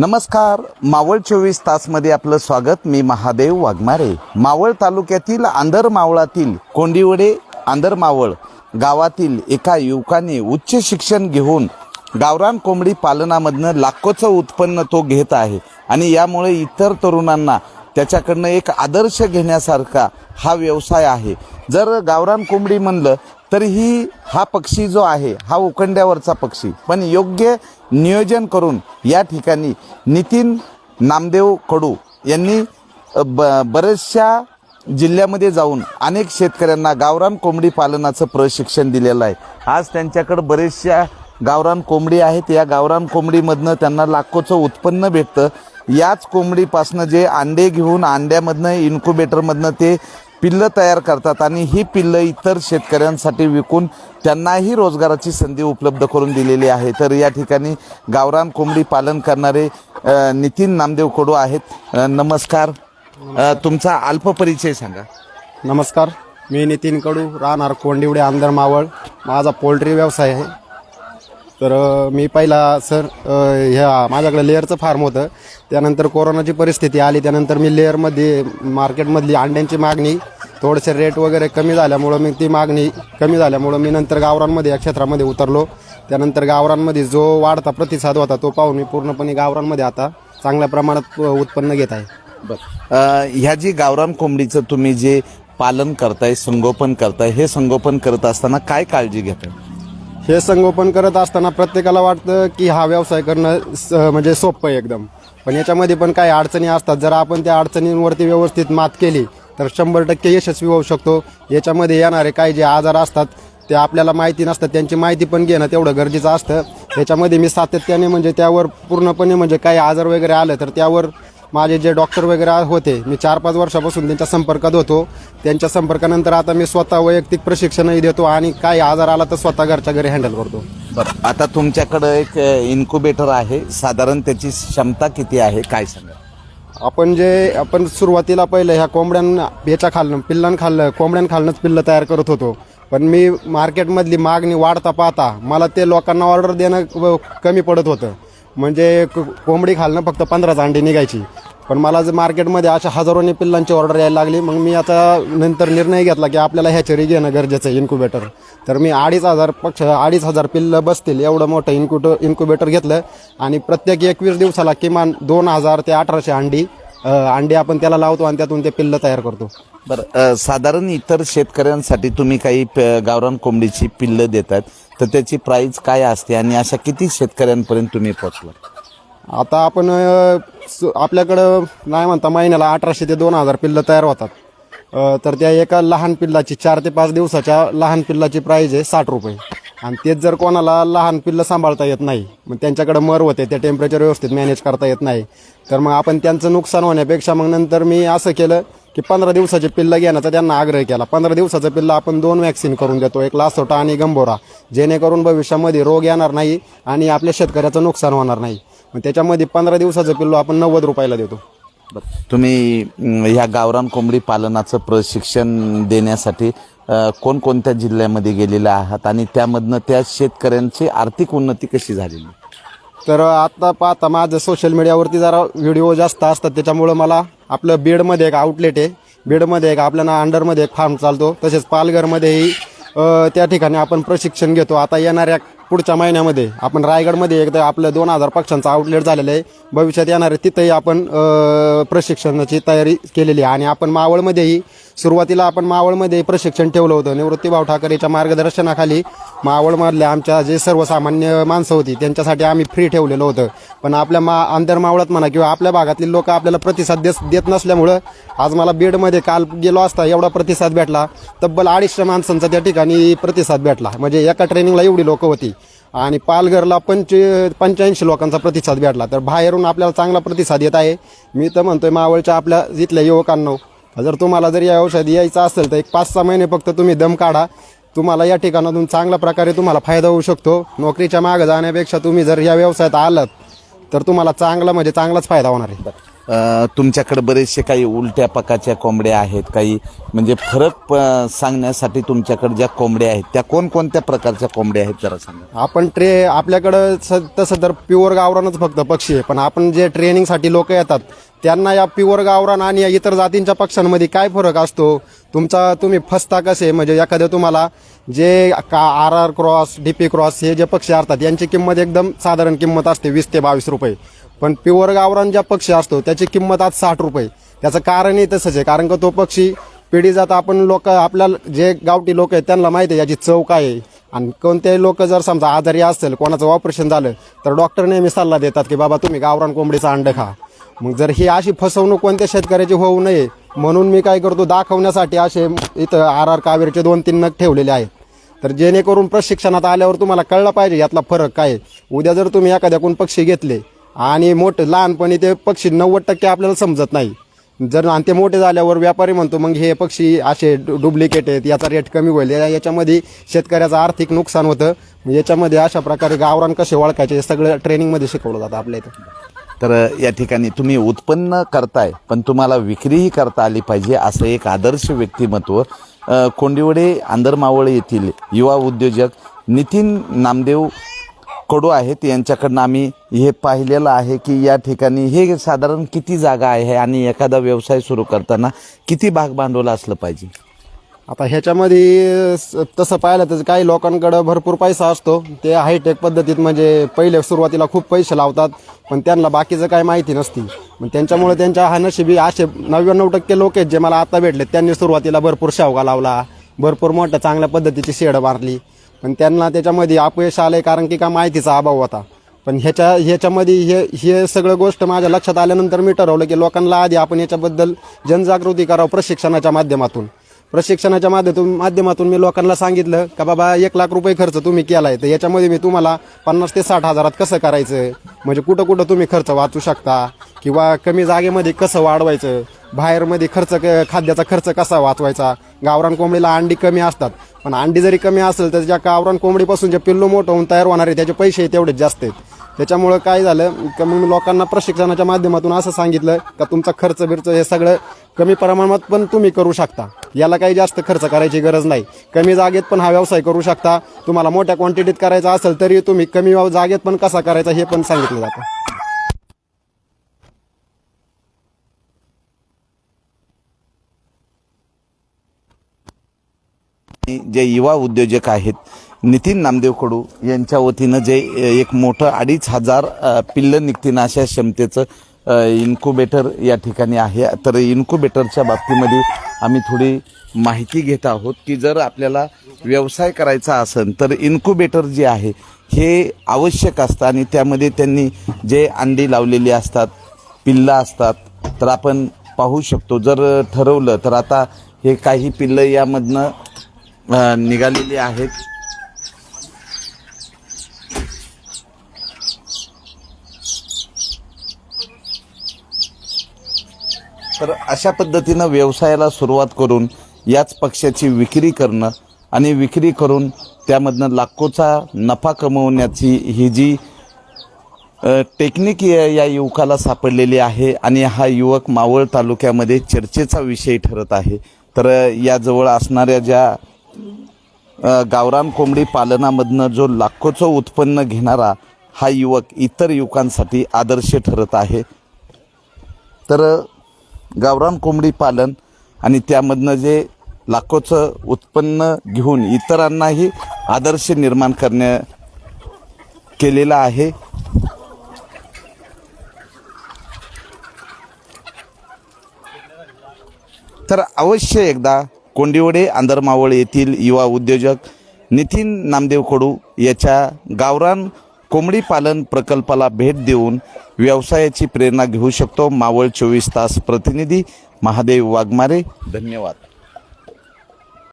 नमस्कार. मावळ चोवीस तासमध्ये आपलं स्वागत. मी महादेव वाघमारे. मावळ तालुक्यातील आंधर मावळातील कोंडिवडे आंधर मावळ गावातील एका युवकाने उच्च शिक्षण घेऊन गावरान कोंबडी पालनामधनं लाखोचं उत्पन्न तो घेत आहे आणि यामुळे इतर तरुणांना त्याच्याकडनं एक आदर्श घेण्यासारखा हा व्यवसाय आहे. जर गावरान कोंबडी म्हणलं तर ही हा पक्षी जो आहे हा उखंड्यावरचा पक्षी पण योग्य नियोजन करून या ठिकाणी नितीन नामदेव कडू यांनी ब बऱ्याचशा जिल्ह्यामध्ये जाऊन अनेक शेतकऱ्यांना गावरान कोंबडी पालनाचं प्रशिक्षण दिलेलं आहे. आज त्यांच्याकडं बरेचशा गावरान कोंबडी आहेत. या गावरान कोंबडीमधनं त्यांना लाखोचं उत्पन्न भेटतं. याच कोंबडीपासनं जे अंडे घेऊन अंड्यामधनं इन्क्युबेटरमधनं ते पिल्लं तयार करतात आणि ही पिल्लं इतर शेतकऱ्यांसाठी विकून त्यांनाही रोजगाराची संधी उपलब्ध करून दिलेली आहे. तर या ठिकाणी गावरान कोंबडी पालन करणारे नितीन नामदेव कडू आहेत. नमस्कार. तुमचा अल्प परिचय सांगा. नमस्कार. मी नितीन कडू राहणार कोंडिवडे आमदार मावळ माझा पोल्ट्री व्यवसाय आहे. तर मी पहिला सर ह्या माझ्याकडे लेअरचं फार्म होतं. त्यानंतर कोरोनाची परिस्थिती आली. त्यानंतर मी लेअरमध्ये मार्केटमधली अंड्यांची मागणी थोडेसे रेट वगैरे कमी झाल्यामुळं मी ती मागणी कमी झाल्यामुळं मी नंतर गावरांमध्ये या क्षेत्रामध्ये उतरलो. त्यानंतर गावरांमध्ये जो वाढता प्रतिसाद होता तो पाहून मी पूर्णपणे गावरांमध्ये आता चांगल्या प्रमाणात उत्पन्न घेत आहे. बरं. ह्या जी गावरान कोंबडीचं तुम्ही जे पालन करताय संगोपन करताय हे संगोपन करत असताना काय काळजी घेताय? हे संगोपन करत असताना प्रत्येकाला वाटतं की हा व्यवसाय करणं स- म्हणजे सोपं आहे एकदम. पण याच्यामध्ये पण काही अडचणी असतात. जर आपण त्या अडचणींवरती व्यवस्थित मात केली तर शंभर टक्के यशस्वी होऊ शकतो. याच्यामध्ये येणारे काही जे आजार असतात ते आपल्याला माहिती नसतात. त्यांची माहिती पण घेणं तेवढं गरजेचं असतं. त्याच्यामध्ये मी सातत्याने म्हणजे त्यावर पूर्णपणे म्हणजे काही आजार वगैरे आलं तर त्यावर माझे जे डॉक्टर वगैरे होते मी चार पाच वर्षापासून त्यांच्या संपर्कात होतो. त्यांच्या संपर्कानंतर आता मी स्वतः वैयक्तिक प्रशिक्षणही देतो आणि काही आजार आला तर स्वतः घरच्या घरी हँडल करतो. बरं आता तुमच्याकडं एक इन्क्युबेटर आहे. साधारण त्याची क्षमता किती आहे? काय सांगा आपण जे आपण सुरुवातीला पहिलं ह्या कोंबड्यां याच्या खालनं पिल्लां खाल्लं कोंबड्यां खालनंच पिल्लं तयार करत होतो. पण मी मार्केटमधली मागणी वाढता पाहता मला ते लोकांना ऑर्डर देणं कमी पडत होतं. म्हणजे क- कोंबडी खालनं फक्त पंधराच अंडी निघायची. पण मला जर मार्केटमध्ये अशा हजारोनी पिल्लांची ऑर्डर यायला लागली मग मी आता नंतर निर्णय घेतला की आपल्याला ह्याच्यावरही घेणं गरजेचं आहे इन्क्युबेटर तर मी अडीच हजार पक्ष अडीच हजार पिल्लं बसतील एवढं मोठं इन्क्युटर इन्क्युबेटर घेतलं. आणि प्रत्येक एकवीस दिवसाला किमान दोन हजार ते अठराशे अंडी अंडी आपण त्याला लावतो आणि त्यातून ते पिल्लं तयार करतो. बरं अ, साधारण इतर शेतकऱ्यांसाठी तुम्ही काही प- गावरान कोंबडीची पिल्लं देतात तर त्याची प्राइस काय असते आणि अशा किती शेतकऱ्यांपर्यंत तुम्ही पोहोचला आता आपण अ, स- आपल्याकडं नाही म्हणता महिन्याला अठराशे ते दोन हजार पिल्लं तयार होतात. अ, तर त्या एका लहान पिल्लाची चार ते पाच दिवसाच्या लहान पिल्लाची प्राईज आहे साठ रुपये. आणि तेच जर कोणाला लहान पिल्लं सांभाळता येत नाही मग त्यांच्याकडे मर होते ते टेम्परेचर व्यवस्थित मॅनेज करता येत नाही. तर मग आपण त्यांचं नुकसान होण्यापेक्षा मग नंतर मी असं केलं की पंधरा दिवसाचे पिल्लं घेण्याचा त्यांना आग्रह केला. पंधरा दिवसाचं पिल्लं आपण दोन वॅक्सिन करून देतो एक लासोटा आणि गंभोरा. जेणेकरून भविष्यामध्ये रोग येणार नाही आणि आपल्या शेतकऱ्याचं नुकसान होणार नाही. मग त्याच्यामध्ये पंधरा दिवसाचं पिल्लू आपण नव्वद रुपयाला देतो. तुम्ही ह्या गावरान कोंबडी पालनाचं प्रशिक्षण देण्यासाठी कोणकोणत्या जिल्ह्यामध्ये गेलेले आहात? आणि त्यामधनं त्या शेतकऱ्यांची आर्थिक उन्नती कशी झालेली? तर आता पाहता माझं सोशल मीडियावरती जरा व्हिडिओ जास्त असतात. त्याच्यामुळं मला आपलं बीडमध्ये एक आउटलेट आहे. बीडमध्ये एक आपल्याला अंडरमध्ये एक फार्म चालतो. तसेच पालघरमध्येही त्या ठिकाणी आपण प्रशिक्षण घेतो. आता येणाऱ्या पुढच्या महिन्यामध्ये आपण रायगडमध्ये एकदा आपलं दोन हजार पक्षांचं आउटलेट झालेलं आहे. भविष्यात येणारे तिथंही आपण प्रशिक्षणाची तयारी केलेली आहे. आणि आपण मावळमध्येही सुरुवातीला आपण मावळमध्ये प्रशिक्षण ठेवलं होतं. निवृत्तीभाऊ ठाकरेच्या मार्गदर्शनाखाली मावळमधल्या आमच्या जे सर्वसामान्य माणसं होती त्यांच्यासाठी आम्ही फ्री ठेवलेलं होतं. पण आपल्या मा आंतर मावळात म्हणा किंवा आपल्या भागातली लोक आपल्याला प्रतिसाद देत देत नसल्यामुळं आज मला बीडमध्ये काल गेलो असता एवढा प्रतिसाद भेटला. तब्बल अडीचशे माणसांचा त्या ठिकाणी प्रतिसाद भेटला. म्हणजे एका ट्रेनिंगला एवढी लोकं होती. आणि पालघरला पंच पंच्याऐंशी लोकांचा प्रतिसाद भेटला. तर बाहेरून आपल्याला चांगला प्रतिसाद येत आहे. मी तर म्हणतोय मावळच्या आपल्या इथल्या युवकांना जर तुम्हाला जर या व्यवसायात यायचं असेल तर एक पाच सहा महिने फक्त तुम्ही दम काढा. तुम्हाला या ठिकाणातून चांगल्या प्रकारे तुम्हाला फायदा होऊ शकतो. नोकरीच्या मागं जाण्यापेक्षा तुम्ही जर या व्यवसायात आलात तर तुम्हाला चांगला म्हणजे चांगलाच फायदा होणार आहे. तुमच्याकडे बरेचसे काही उलट्या पकाच्या कोंबड्या आहेत काही म्हणजे फरक प- सांगण्यासाठी तुमच्याकडे ज्या कोंबड्या आहेत त्या कोणकोणत्या प्रकारच्या कोंबड्या आहेत जरा सांगा. आपण ट्रे आपल्याकडं स- तसं तर प्युअर गावरानच फक्त पक्षी आहे पण आपण जे ट्रेनिंगसाठी लोक येतात त्यांना या प्युअर गावरान आणि या इतर जातींच्या पक्ष्यांमध्ये काय फरक असतो? तुमचा तुम्ही फसता कसे? म्हणजे एखादं तुम्हाला जे का R R cross D P cross हे जे पक्षी असतात यांची किंमत एकदम साधारण किंमत असते वीस ते बावीस रुपये. पण प्युअर गावरान ज्या पक्षी असतो त्याची किंमत आज साठ रुपये. त्याचं कारणही तसंच आहे कारण का तो पक्षी पिढी जात आपण लोक आपल्याला जे गावठी लोक आहेत त्यांना माहिती आहे याची चव काय आहे. आणि कोणतेही लोक जर समजा आजारी असेल कोणाचं ऑपरेशन झालं तर डॉक्टर नेहमी सल्ला देतात की बाबा तुम्ही गावरान कोंबडीचं अंड खा. मग जर ही अशी फसवणूक कोणत्या शेतकऱ्याची होऊ नये म्हणून मी काय करतो दाखवण्यासाठी असे इथं आर आर कावेरीचे दोन तीन नग ठेवलेले आहेत. तर जेणेकरून प्रशिक्षणात आल्यावर तुम्हाला कळलं पाहिजे यातला फरक काय आहे. उद्या जर तुम्ही एखाद्याकडून पक्षी घेतले आणि मोठं लहानपणी ते पक्षी नव्वद टक्के आपल्याला समजत नाही. जर आणि ते मोठे झाल्यावर व्यापारी म्हणतो मग हे पक्षी असे डुप्लिकेट आहेत याचा रेट कमी होईल. या- याच्यामध्ये शेतकऱ्याचं आर्थिक नुकसान होतं. याच्यामध्ये अशा प्रकारे गावरान कसे ओळखायचे हे सगळं ट्रेनिंगमध्ये शिकवलं जातं आपल्या इथं. तर या ठिकाणी तुम्ही उत्पन्न करताय पण तुम्हाला विक्रीही करता आली पाहिजे असं एक आदर्श व्यक्तिमत्व अ, कोंडिवडे आंदरमावळ येथील युवा उद्योजक नितीन नामदेव कडू आहेत यांच्याकडनं आम्ही हे पाहिलेलं आहे की या ठिकाणी हे साधारण किती जागा आहे आणि एखादा व्यवसाय सुरू करताना किती भाग भांडवल असलं पाहिजे? आता ह्याच्यामध्ये स- तसं पाहिलं तर काही लोकांकडं भरपूर पैसा असतो. ते हायटेक पद्धतीत म्हणजे पहिले सुरुवातीला खूप पैसे लावतात पण त्यांना बाकीचं काही माहिती नसती. मग त्यांच्यामुळे त्यांच्या हा नशिबी असे नव्याण्णव टक्के लोक आहेत जे मला आता भेटले त्यांनी सुरुवातीला भरपूर शेवगा लावला भरपूर मोठ्या चांगल्या पद्धतीची शेड मारली पण त्यांना त्याच्यामध्ये अपयश आलंय कारण की का माहितीचा अभाव होता. पण ह्याच्या ह्याच्यामध्ये हे हे सगळं गोष्ट माझ्या लक्षात आल्यानंतर मी ठरवलं की लोकांना आधी आपण याच्याबद्दल जनजागृती करावं प्रशिक्षणाच्या माध्यमातून. प्रशिक्षणाच्या माध्यमातून माध्यमातून मी लोकांना सांगितलं का बाबा एक लाख रुपये खर्च तुम्ही केलाय तर याच्यामध्ये मी तुम्हाला पन्नास ते साठ हजारात कसं करायचं? म्हणजे कुठं कुठं तुम्ही खर्च वाचू शकता? किंवा कमी जागेमध्ये कसं वाढवायचं? बाहेरमध्ये खर्च क- खाद्याचा खर्च कसा वाचवायचा? गावरान कोंबडीला अंडी कमी असतात. पण अंडी जरी कमी असेल तर ज्या गावरान कोंबडीपासून जे पिल्लू मोठं होऊन तयार होणार आहे त्याचे पैसे तेवढेच जास्त आहेत. त्याच्यामुळं काय झालं का मग मी लोकांना प्रशिक्षणाच्या माध्यमातून असं सांगितलं का तुमचा खर्च बिर्च हे सगळं कमी प्रमाणात पण तुम्ही करू शकता. याला काही जास्त खर्च करायची गरज नाही. कमी जागेत पण हा व्यवसाय करू शकता. तुम्हाला मोठ्या क्वांटिटीत करायचा असेल तरी तुम्ही कमी जागेत पण कसा करायचा हे पण सांगितलं जातं. जे युवा उद्योजक आहेत नितीन नामदेव कडू यांच्या वतीनं जे एक मोठं अडीच हजार पिल्लं निघतील अशा क्षमतेचं इन्क्युबेटर या ठिकाणी आहे. तर इन्क्युबेटरच्या बाबतीमध्ये आम्ही थोडी माहिती घेत आहोत की जर आपल्याला व्यवसाय करायचा असेल तर इन्क्युबेटर जे आहे हे आवश्यक असतं आणि त्यामध्ये त्यांनी जे अंडी लावलेली असतात पिल्लं असतात तर आपण पाहू शकतो. जर ठरवलं तर आता हे काही पिल्लं यामधनं निघालेली आहेत. तर अशा पद्धतीनं व्यवसायाला सुरुवात करून याच पक्षाची विक्री करणं आणि विक्री करून त्यामधनं लाखोचा नफा कमवण्याची ही जी टेक्निक या युवकाला सापडलेली आहे आणि हा युवक मावळ तालुक्यामध्ये चर्चेचा विषय ठरत आहे. तर याजवळ असणाऱ्या ज्या गावरान कोंबडी पालनामधनं जो लाखोचं उत्पन्न घेणारा हा युवक इतर युवकांसाठी आदर्श ठरत आहे. तर गावरान कोंबडी पालन आणि त्यामधनं जे लाखोचं उत्पन्न घेऊन इतरांनाही आदर्श निर्माण करण्या केलेला आहे. तर अवश्य एकदा कोंडिवडे आंधरमावळ येथील युवा उद्योजक नितीन नामदेव कडू याच्या गावरान कोंबडी पालन प्रकल्पाला भेट देऊन व्यवसायाची प्रेरणा घेऊ शकतो. मावळ चोवीस तास प्रतिनिधी महादेव वाघमारे. धन्यवाद.